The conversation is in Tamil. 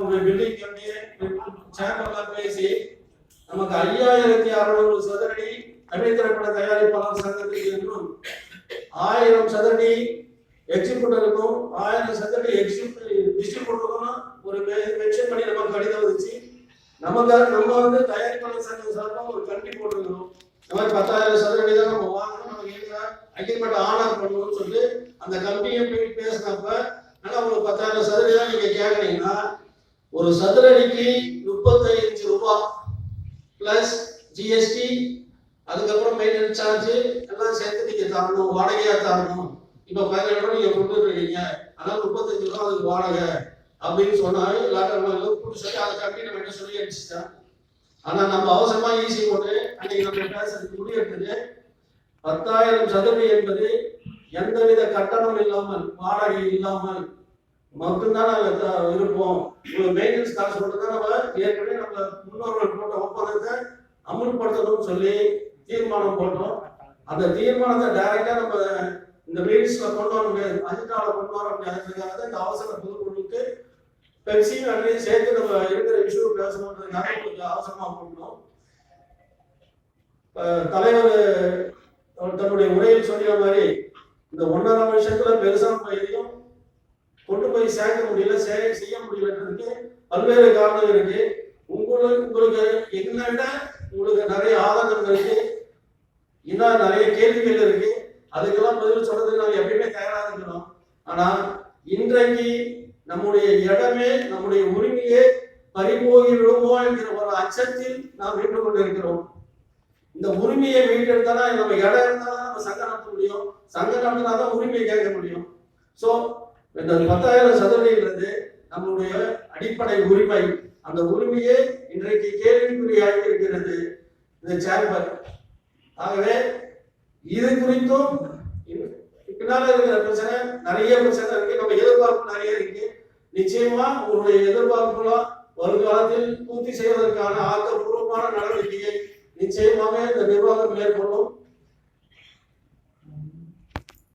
உங்க பில்டிங் கட்டி சேம்பர்ல பேசி நமக்கு ஐயாயிரத்தி அறுநூறு சதுரடி தமிழ் திரைப்பட தயாரிப்பாளர் சங்கத்துக்கு என்றும் ஆயிரம் சதுரடி எக்ஸிக்யூட்டருக்கும் ஆயிரம் சதுரடி எக்ஸிக்யூட்டிவ் டிஸ்ட்ரிபியூட்டருக்கும் ஒரு மென்ஷன் பண்ணி நமக்கு கடிதம் வந்துச்சு. நமக்கு நம்ம வந்து தயாரிப்பாளர் சங்கம் சார்பாக ஒரு கண்டி போட்டிருக்கிறோம். இந்த மாதிரி பத்தாயிரம் சதுரடி தான் நம்ம வாங்கணும். நமக்கு எங்க அக்ரிமெண்ட் ஆனர் பண்ணணும்னு சொல்லி அந்த கம்பெனியை போய் பேசினப்ப ஆனா உங்களுக்கு பத்தாயிரம் சதுரடி தான் நீங்க கேக்குறீங்கன்னா ஒரு சதுர அடிக்கு முப்பத்தஞ்சு ரூபாய் பிளஸ் ஜிஎஸ்டி அதுக்கப்புறம் மெயின்டெனன்ஸ் சார்ஜ் எல்லாம் சேர்த்து நீங்க தரணும் வாடகையா தரணும். இப்ப பதினேழு ரூபாய் நீங்க கொண்டு இருக்கீங்க அதனால முப்பத்தஞ்சு ரூபா அதுக்கு வாடகை அப்படின்னு சொன்னாங்க எல்லாரும் கூட்டு சொல்லி அதை கட்டி நம்ம என்ன சொல்லி அடிச்சுட்டேன் ஆனா நம்ம அவசரமா ஈஸி போட்டு அன்னைக்கு நம்ம பேசுறதுக்கு முடிவெடுத்தது பத்தாயிரம் சதுரடி என்பது எந்தவித கட்டணம் இல்லாமல் வாடகை இல்லாமல் மட்டும்தான் நாங்கள் த- இருப்போம் மெயின்டெனன்ஸ் காசு மட்டும் தான் நம்ம ஏற்கனவே நம்ம முன்னோர்கள் போட்ட ஒப்பந்தத்தை அமுல்படுத்தணும்னு சொல்லி தீர்மானம் போட்டோம். அந்த தீர்மானத்தை டைரக்டா நம்ம இந்த மீட்டிங்ஸ்ல கொண்டு வர முடியாது. அஜெண்டாவில் கொண்டு வர முடியாதுக்காக தான் இந்த அவசர பொதுக்குழுக்கு பெப்சியும் அங்கேயும் சேர்த்து நம்ம இருக்கிற இஷ்யூ பேசணுன்றதுக்காக கொஞ்சம் அவசரமா பண்ணோம் தலைவர் தன்னுடைய உரையில் சொன்ன மாதிரி இந்த ஒன்றரை வருஷத்துல பெருசா நம்ம கொண்டு போய் சேர்க்க முடியல சே- செய்ய முடியலன்றதுக்கு பல்வேறு காரணங்கள் இருக்கு. உங்களுக்கு உங்களுக்கு என்னென்ன உங்களுக்கு நிறைய ஆதாரங்கள் இருக்கு? இன்னும் நிறைய கேள்விகள் இருக்கு. அதுக்கெல்லாம் பதில் சொல்றதுக்கு நாங்க எப்பயுமே தயாராக இருக்கிறோம். ஆனா இன்றைக்கு நம்முடைய இடமே நம்முடைய உரிமையே பறிபோகி விடுமோ என்கிற ஒரு அச்சத்தில் நாம் நின்று கொண்டிருக்கிறோம். இந்த உரிமையை மீட்டெடுத்தானா நம்ம இடம் இருந்தாலும் நம்ம சங்கம் நடத்த முடியும். சங்கம் நடத்தினாதான் உரிமையை கேட்க முடியும். சோ இந்த பத்தாயிரம் சதவீதங்கிறது நம்முடைய அடிப்படை உரிமை. அந்த உரிமையே இன்றைக்கு கேள்விக்குறியாக இருக்கிறது இந்த சேம்பர் ஆகவே இது குறித்தும் பின்னால இருக்கிற பிரச்சனை நிறைய பிரச்சனை இருக்கு. நம்ம எதிர்பார்ப்பு நிறைய இருக்கு. நிச்சயமா உங்களுடைய எதிர்பார்ப்புலாம் வருங்காலத்தில் பூர்த்தி செய்வதற்கான ஆக்கப்பூர்வமான நடவடிக்கையை நிச்சயமாக இந்த நிர்வாகம் மேற்கொள்ளும்.